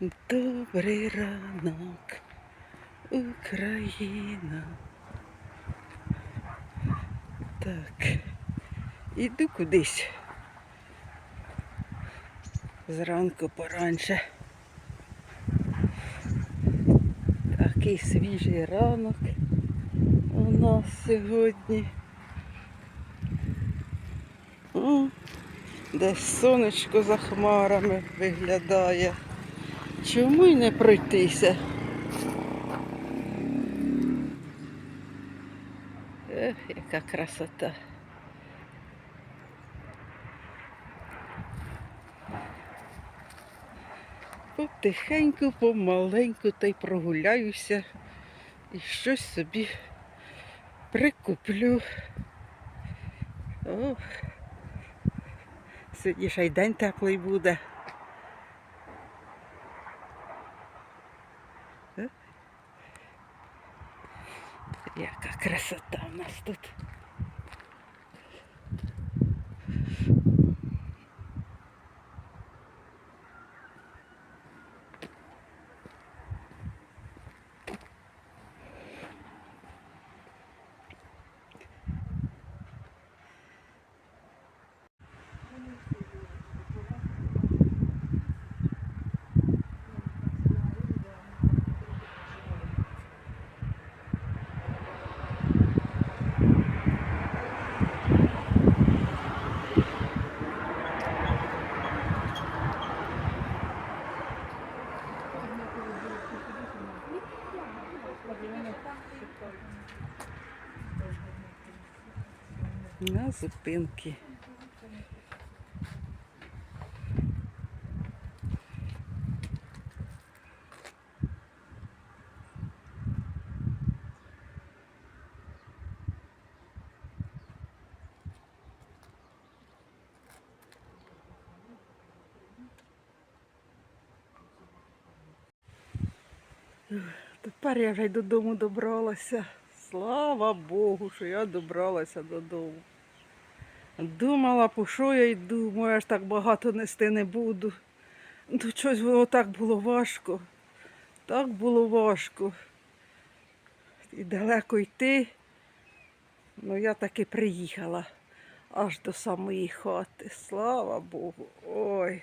Добрий ранок, Україна. Так, іду кудись. Зранку поранше. Такий свіжий ранок у нас сьогодні. Десь сонечко за хмарами виглядає. Чому й не пройтися? Ех, яка красота. Потихеньку, помаленьку та й прогуляюся і щось собі прикуплю. Ох, сьогодні ще й день теплий буде. Яка красота у нас тут. На зупинки. Тепер я вже й додому добралася. Слава Богу, що я добралася додому. Думала, по що я йду, може, я ж так багато нести не буду. Ну, щось воно так було важко. Так було важко. І далеко йти. Ну, я таки приїхала аж до самої хати. Слава Богу. Ой.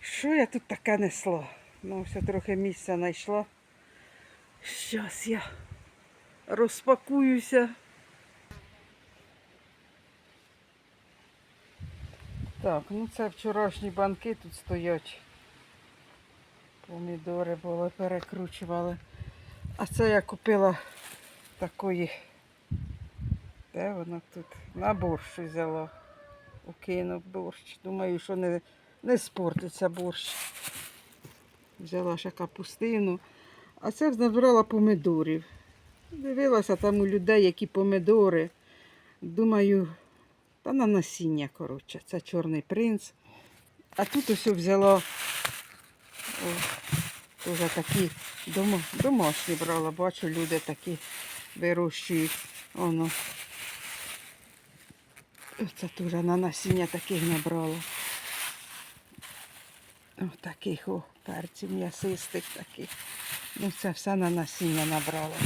Що я тут таке несла? Ну, все трохи місця знайшла. Щас я розпакуюся. Так, ну це вчорашні банки тут стоять. Помідори були, перекручували. А це я купила такої. Де вона тут? На борщ взяла. У кинув борщ. Думаю, що не, не спортиться борщ. Взяла ще капустину. А це набрала помидорів. Дивилася там у людей, які помидори. Думаю, та на насіння, коротше. Це чорний принц. А тут ось взяла о, теж такі домашні брала. Бачу, люди такі вирощують. Воно. Оце теж на насіння таких набрала. Ось таких о, перців м'ясистих таких. Ну, це все на насіння набрала.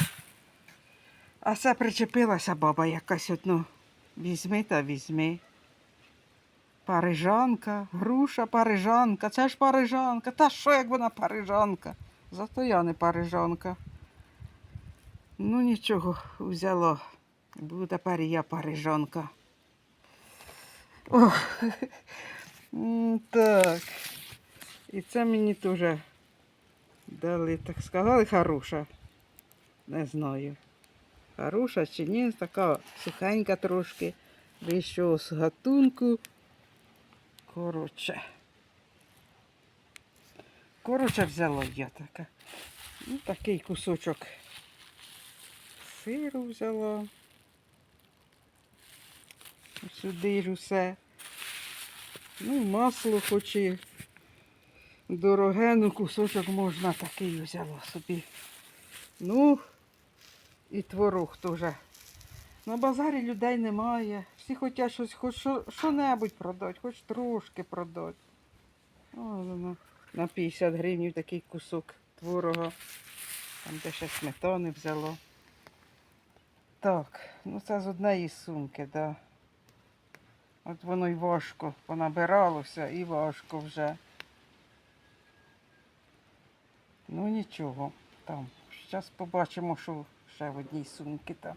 А це причепилася баба якась одну. Візьми та візьми. Парижанка, груша парижанка, це ж парижанка. Та що як вона парижанка? Зато я не парижанка. Ну нічого, взяла. Буду тепер я парижанка. О, м, так. І це мені теж дали, так сказали, хороша. Не знаю. Хороша чи ні, така сухенька трошки. Вищого з гатунку. Коротше. Коротше взяла я така. Ну, такий кусочок сиру взяла. Сюди ж усе. Ну, масло хоч і дороге, ну кусочок можна такий взяла собі. Ну, і творог теж. На базарі людей немає. Всі хочуть щось, хоч що, що-небудь продати, хоч трошки продати. О, воно. на 50 гривень такий кусок творога. Там де ще сметани взяло. Так, ну це з однієї сумки, да. От воно й важко понабиралося і важко вже. Ну нічого, там. Зараз побачимо, що ще в одній сумці там.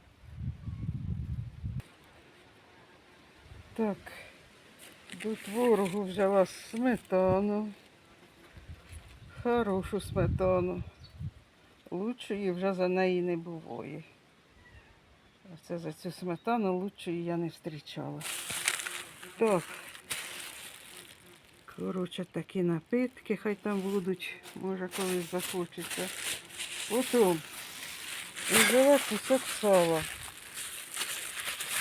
Так, до творогу взяла сметану. Хорошу сметану. Лучшої вже за неї не буває. Оце за цю сметану лучшої я не зустрічала. Так. Коротше, такі напитки хай там будуть, може колись захочеться. Потім взяла кусок сала.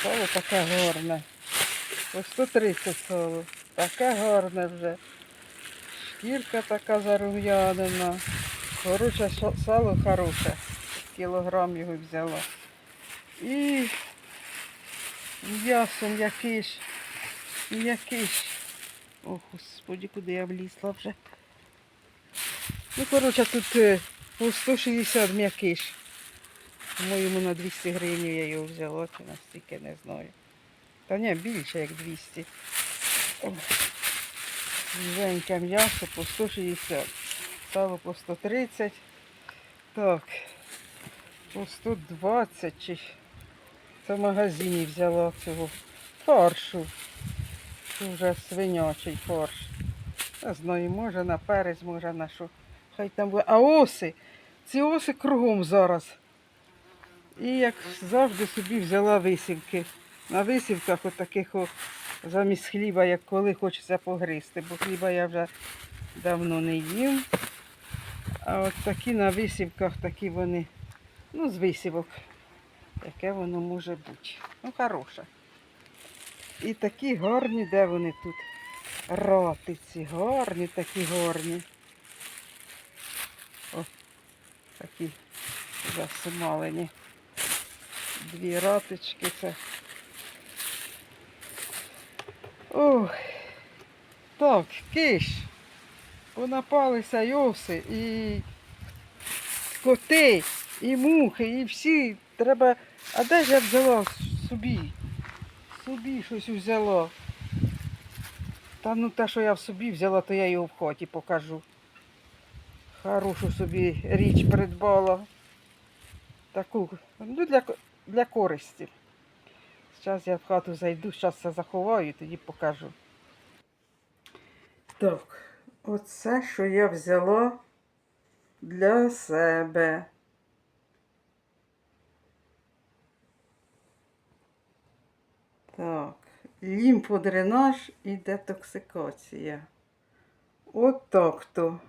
Сало таке гарне. По 130 сало. Таке гарне вже. Шкірка така зарум'янена. Коротше, сало хороше. Кілограм його взяла. І м'ясо м'який ж. М'який. О, господи, куди я влізла вже. Ну, коротше, тут по 160 м'який ж. По-моєму, на 200 гривень я його взяла, чи настільки не знаю. Та ні, більше як 200. О, м'ясо по 160. Сало по 130. Так. По 120 чи це в магазині взяла цього фаршу. Це вже свинячий фарш. Не знаю, може на перець, може на що. Хай там буде. А оси, ці оси кругом зараз. І як завжди собі взяла висівки. На висівках отаких о, замість хліба, як коли хочеться погризти, бо хліба я вже давно не їм. А от такі на висівках, такі вони, ну, з висівок. Яке воно може бути. Ну, хороше. І такі гарні, де вони тут? Ратиці, гарні, такі гарні. О, такі засималені. Дві ратички це. Ох. Так, киш. Понапалися оси, і коти, і мухи, і всі. Треба. А де ж я взяла собі? Собі щось взяла. Та ну те, що я в собі взяла, то я його в хаті покажу. Хорошу собі річ придбала. Таку, ну для, для користі. Зараз я в хату зайду, зараз все заховаю, і тоді покажу. Так, оце, що я взяла для себе. Так, лімфодренаж і детоксикація. От так то.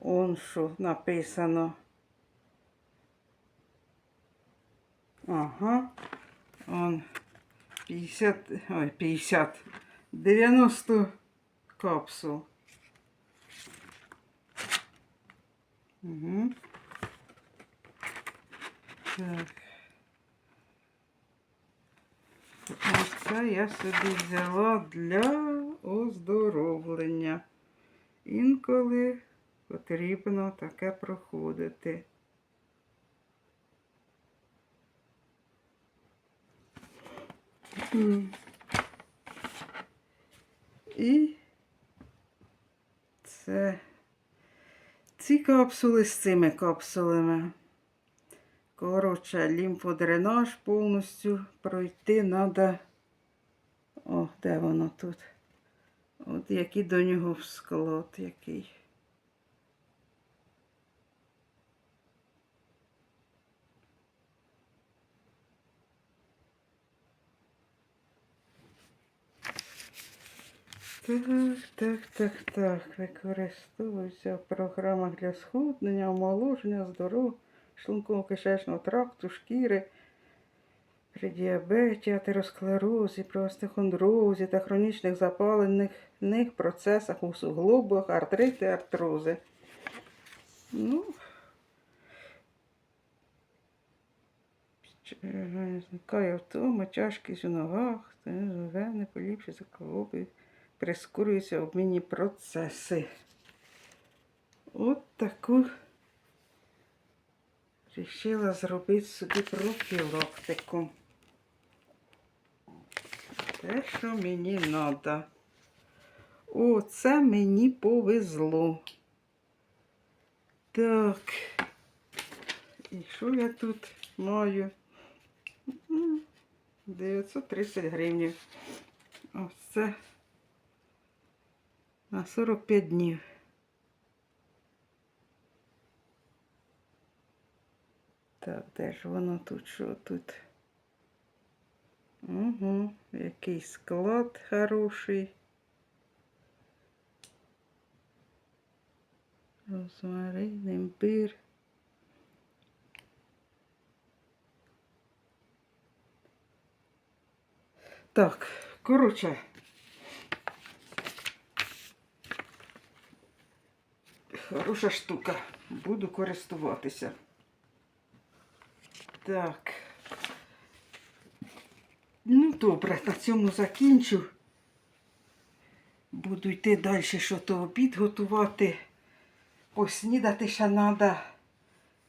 Он що написано. Ага. Он 50, ой, 50, 90 капсул. Угу. Так. Оце я собі взяла для оздоровлення. Інколи потрібно таке проходити. І це ці капсули з цими капсулами. Коротше, лімфодренаж повністю пройти треба. О, де воно тут? От який до нього склад який. Так, так, так, так. Використовується в програмах для схуднення, омоложення, здоров'я, шлунково-кишечного тракту, шкіри, при діабеті, атеросклерозі, при остеохондрозі та хронічних запалених процесах у суглобах, артрити, артрози. Ну, зникає втома, тяжкість у ногах, вени, поліпшується крові, прискорюються обмінні процеси. От таку рішила зробити собі профілактику. Те, що мені треба. О, це мені повезло. Так. І що я тут маю? 930 гривень. Ось це на 45 днів. Так, де ж воно тут? Що тут? Угу, який склад хороший. Розмарин, імбир. Так, коротше. Хороша штука. Буду користуватися. Так. Ну, добре, на цьому закінчу. Буду йти далі, що то обід готувати. Поснідати ще треба.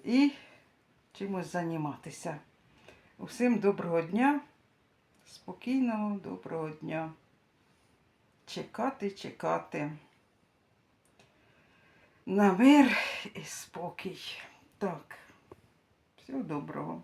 І чимось займатися. Усім доброго дня. Спокійного, доброго дня. Чекати, чекати. На мир і спокій. Так, всього доброго.